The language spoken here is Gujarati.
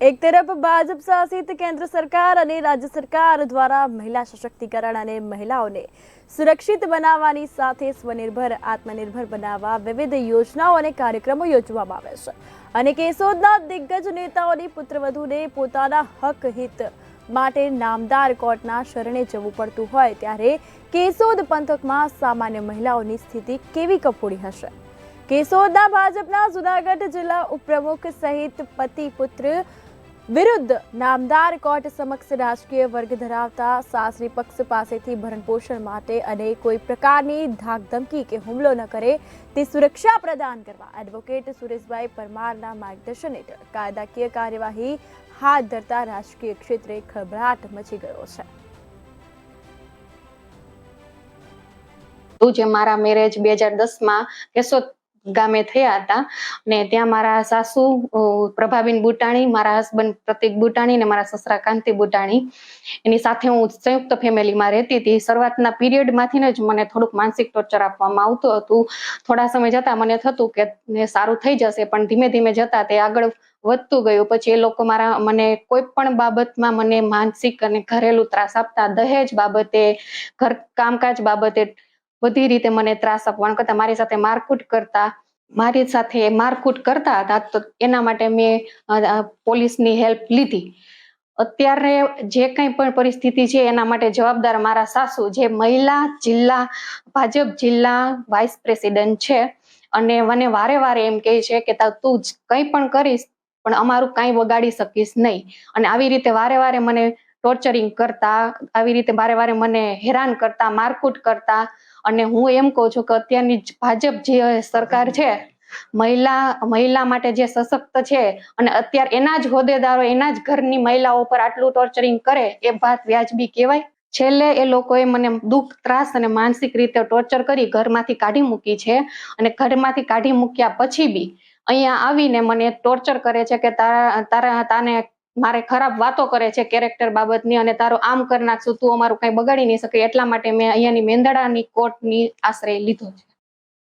એક તરફ ભાજપ શાસિત કેન્દ્ર સરકાર અને રાજ્ય સરકાર દ્વારા મહિલા સશક્તિકરણ અને મહિલાઓને સુરક્ષિત બનાવવાની સાથે સ્વનિર્ભર, આત્મનિર્ભર બનાવવા વિવિધ યોજનાઓ અને કાર્યક્રમો યોજવામાં આવે છે. અને કેશોદના દિગ્ગજ નેતાઓની પુત્રવધુને પોતાના હક હિત માટે નામદાર કોર્ટના શરણે જવું પડતું હોય ત્યારે કેશોદ પંથકમાં સામાન્ય મહિલાઓની સ્થિતિ કેવી કફોડી હશે? કેશોદના ભાજપના જુનાગઢ જિલ્લા ઉપપ્રમુખ સહિત પતિ પુત્ર વિરુદ્ધ નામદાર કોર્ટ સમક્ષ રાજકીય વર્ગ ધરાવતા સાસરી પક્ષ પાસેથી ભરણપોષણ માટે અને કોઈ પ્રકારની ધાકધમકી કે હુમલો ન કરે તે સુરક્ષા પ્રદાન કરવા એડવોકેટ સુરેશભાઈ પરમારના માર્ગદર્શન હેઠળ કાયદાકીય કાર્યવાહી હાથ ધરતા રાજકીય ક્ષેત્રે ખળભળાટ મચી ગયો છે. જે મારા મેરેજ બે હજાર દસમાં કેશોદ ગામે થયા હતા. ને ત્યાં મારા સાસુ પ્રભાબેન બુટાણી, મારા હસબન્ડ પ્રતિક બુટાણી ને મારા સસરા કાંતિ બુટાણી. એની સાથે હું સંયુક્ત ફેમિલીમાં રહેતી હતી. શરૂઆતના પિરિયડમાંથી જ મને થોડુંક માનસિક ટોર્ચર આપવામાં આવતું હતું. થોડા સમય જતા મને થતું કે સારું થઈ જશે, પણ ધીમે ધીમે જતા તે આગળ વધતું ગયું. પછી એ લોકો મારા, મને કોઈ પણ બાબતમાં મને માનસિક અને ઘરેલું ત્રાસ આપતા દહેજ બાબતે, ઘર કામકાજ બાબતે બધી રીતે મને ત્રાસ આપવાનું કરતા મારી સાથે મારકૂટ કરતા, મારી સાથે મારકૂટ કરતા હતા, તો એના માટે મેં પોલીસની હેલ્પ લીધી. અત્યારે જે કંઈ પણ પરિસ્થિતિ છે, એના માટે જવાબદાર મારા સાસુ, જે મહિલા જિલ્લા, ભાજપ જિલ્લા વાઇસ પ્રેસિડેન્ટ છે. અને મને વારે વારે એમ કહે છે કે તા કંઈ પણ કરીશ, પણ અમારું કાંઈ વગાડી શકીશ નહીં. અને આવી રીતે વારે વારે મને ટોર્ચરિંગ કરતા, આવી રીતે વારે વારે મને હેરાન કરતા, મારકૂટ કરતા. અને હું એમ કહું છું કે અત્યારની ભાજપ જે સરકાર છે, મહિલા મહિલા માટે જે સશક્ત છે, અને અત્યારે એના જ હોદ્દેદારો, એના જ ઘરની મહિલાઓ પર આટલું ટોર્ચરિંગ કરે, એ વાત વ્યાજબી કહેવાય. છેલ્લે એ લોકોએ મને દુઃખ, ત્રાસ અને માનસિક રીતે ટોર્ચર કરી ઘરમાંથી કાઢી મૂકી છે. અને ઘરમાંથી કાઢી મૂક્યા પછી બી અહીંયા આવીને મને ટોર્ચર કરે છે કે તારા તારા, તાને મારે ખરાબ વાતો કરે છે કેરેક્ટર બાબતની અને તારું આમ કરી નાખશું, તું અમારું કઈ બગાડી નહીં શકે, એટલા માટે મેં અહીંયાની મેંદડાની કોર્ટની આશ્રય લીધો છે.